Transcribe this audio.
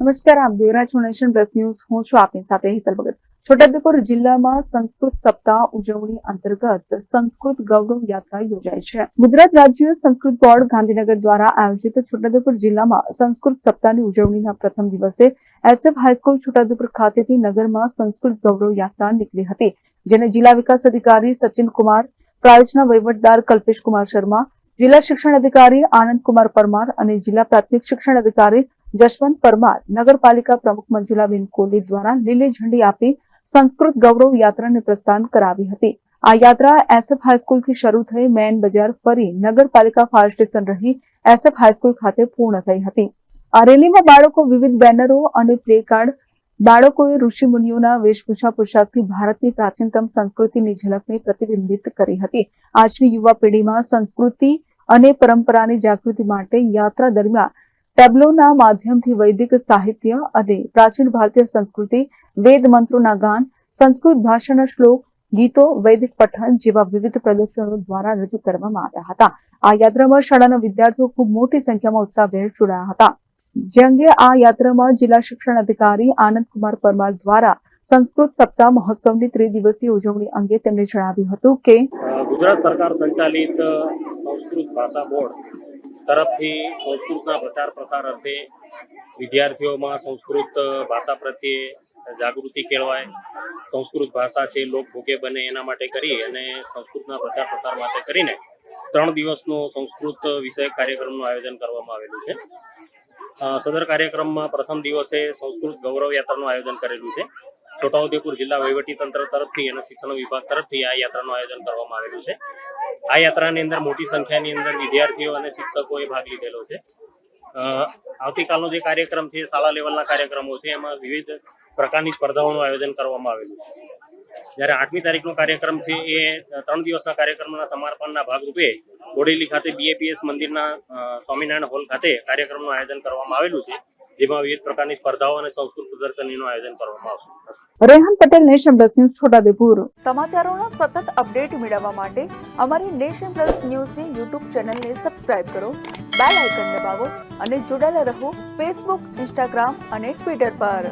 નમસ્કાર, આપ જોઈ રહ્યા પ્લસ ન્યૂઝ. હું છું આપની સાથે હેતલ ભગત. છોટાઉદેપુર જિલ્લામાં સંસ્કૃત સપ્તાહ ઉજવણી અંતર્ગત સંસ્કૃત ગૌરવ યાત્રા યોજાય છે. ગુજરાત રાજ્ય સંસ્કૃત બોર્ડ ગાંધીનગર દ્વારા આયોજિત છોટાઉદેપુર જિલ્લામાં સંસ્કૃત સપ્તાહની ઉજવણીના પ્રથમ દિવસે એસએફ હાઈસ્કૂલ છોટાઉદેપુર ખાતેથી નગરમાં સંસ્કૃત ગૌરવ યાત્રા નીકળી હતી, જેને જિલ્લા વિકાસ અધિકારી સચિન કુમાર પ્રાયોજના વહીવટદાર કલ્પેશ કુમાર શર્મા, જિલ્લા શિક્ષણ અધિકારી આનંદ કુમાર પરમાર અને જિલ્લા પ્રાથમિક શિક્ષણ અધિકારી જશવંત પરમાર નગરપાલિકા પ્રમુખ મંજુલાબેન કોહલી દ્વારા લીલી ઝંડી આપી સંસ્કૃત ગૌરવ યાત્રાને પ્રસ્થાન કરાવી હતી. આ યાત્રા એસએફ હાઈસ્કૂલથી શરૂ થઈ મેન બજાર ફરી નગરપાલિકા ફાયર સ્ટેશન રહી એસએફ હાઈસ્કૂલ ખાતે પૂર્ણ થઈ હતી. આ રેલીમાં બાળકો વિવિધ બેનરો અને પ્લે કાર્ડ બાળકોએ ઋષિ મુનિઓના વેશભૂષા પોશાકથી ભારતની પ્રાચીનતમ સંસ્કૃતિની ઝલકને પ્રતિબિંબિત કરી હતી. આજની યુવા પેઢીમાં સંસ્કૃતિ અને પરંપરાની જાગૃતિ માટે યાત્રા દરમિયાન ટેબ્લોના માધ્યમથી વૈદિક સાહિત્ય અને પ્રાચીન ભારતીય સંસ્કૃતિ, વેદ મંત્રોના ગાન, સંસ્કૃત ભાષાના શ્લોક, ગીતો, વૈદિક પઠન જેવા વિવિધ પ્રદર્શનો દ્વારા રજૂ કરવામાં આવ્યા હતા. આ યાત્રામાં શાળાના વિદ્યાર્થીઓ ખૂબ મોટી સંખ્યામાં ઉત્સાહભેર જોડાયા હતા. જે અંગે આ યાત્રામાં જિલ્લા શિક્ષણ અધિકારી આનંદ કુમાર પરમાર દ્વારા સંસ્કૃત સપ્તાહ મહોત્સવની ત્રિદિવસીય ઉજવણી અંગે તેમણે જણાવ્યું હતું કે ગુજરાત સરકાર સંચાલિત સંસ્કૃત ભાષા બોર્ડ તરફથી સંસ્કૃતના પ્રચાર પ્રસાર અર્થે વિદ્યાર્થીઓમાં સંસ્કૃત ભાષા પ્રત્યે જાગૃતિ કેળવાય, સંસ્કૃત ભાષા છે લોકભોગે બને એના માટે કરી અને સંસ્કૃતના પ્રચાર પ્રસાર માટે કરીને ત્રણ દિવસનો સંસ્કૃત વિષયક કાર્યક્રમનું આયોજન કરવામાં આવેલું છે. સદર કાર્યક્રમમાં પ્રથમ દિવસે સંસ્કૃત ગૌરવ યાત્રાનું આયોજન કરેલું છે. છોટાઉદેપુર જિલ્લા તંત્ર તરફથી અને શિક્ષણ વિભાગ તરફથી આ યાત્રાનું આયોજન કરવામાં આવેલું છે. આ યાત્રાની અંદર મોટી સંખ્યાની અંદર વિદ્યાર્થીઓ અને શિક્ષકોએ ભાગ લીધેલો છે. આવતીકાલનો જે કાર્યક્રમ છે, શાળા લેવલના કાર્યક્રમો છે, એમાં વિવિધ પ્રકારની સ્પર્ધાઓનું આયોજન કરવામાં આવેલું છે. જ્યારે આઠમી તારીખનો કાર્યક્રમ છે, એ ત્રણ દિવસના કાર્યક્રમના સમાપનના ભાગરૂપે બોડેલી ખાતે બીએપીએસ મંદિરના સ્વામિનારાયણ હોલ ખાતે કાર્યક્રમનું આયોજન કરવામાં આવેલું છે. જેમાં વિવિધ પ્રકારની સ્પર્ધાઓ અને સંસ્કૃત પ્રદર્શનીનું આયોજન કરવામાં આવશે. Rehan Patel nation plus news Chhota Udepur. સમાચારોના સતત અપડેટ મેળવવા માટે અમારી નેશન પ્લસ ન્યૂઝની યુટ્યુબ ચેનલને સબસ્ક્રાઇબ કરો બેલ આઇકન દબાવો અને જોડાયેલા રહો ફેસબુક ઇન્સ્ટાગ્રામ અને ટ્વિટર પર.